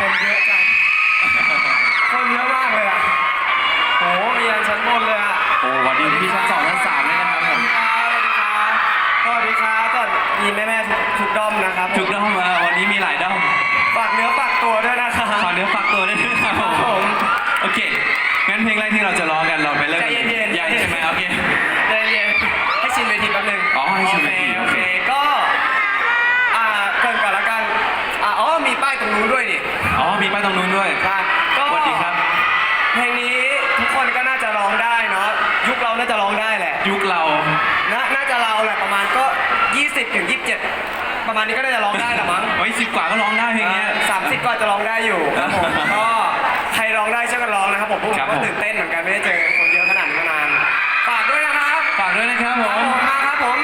คนเยอะจังคนเยอะมากเลยอะโหมียันชั้นบนเลยอะโอ้วันนี้พี่ชั้นสองชั้นสามเลยนะครับผมสวัสดีครับสวัสดีครับก็มีแม่แม่ๆทุกด้อมนะครับจุกด้อมเออวันนี้มีหลายด้อมฝากเนื้อฝากตัวด้วยนะครับ ขอเนื้อฝากตัวด้วยนะครับผมครับผมโอเคงั้นเพลงแรกที่เราจะร้องกันเราไปเริ่มใจเย็นๆ อย่าใช่ไหมโอเค ใจเย็นให้ชินเวทีแป๊บนึงอ๋อให้ชินเวที ตรงนู้นด้วยใช่ก็ สวัสดีครับ เพลงนี้ทุกคนก็น่าจะร้องได้เนาะยุคเราน่าจะร้องได้แหละยุคเรา นาน่าจะเราแหละประมาณก็ 20ถึง27 ประมาณนี้ก็น่าจะร้องได้แหละมั้งไว้สิบกว่าก็ร้องได้เพลงเนี้ย สามสิบก็จะร้องได้อยู่ครับผมก็ใครร้องได้ช่วยกันร้องนะครับผมพวกผครัมบก็ผมตื่นเต้นเหมือนกันไม่ได้เจอคนเยอะขนาดนี้มานานฝากด้วยนะครับฝากด้วยนะครับผครับมผม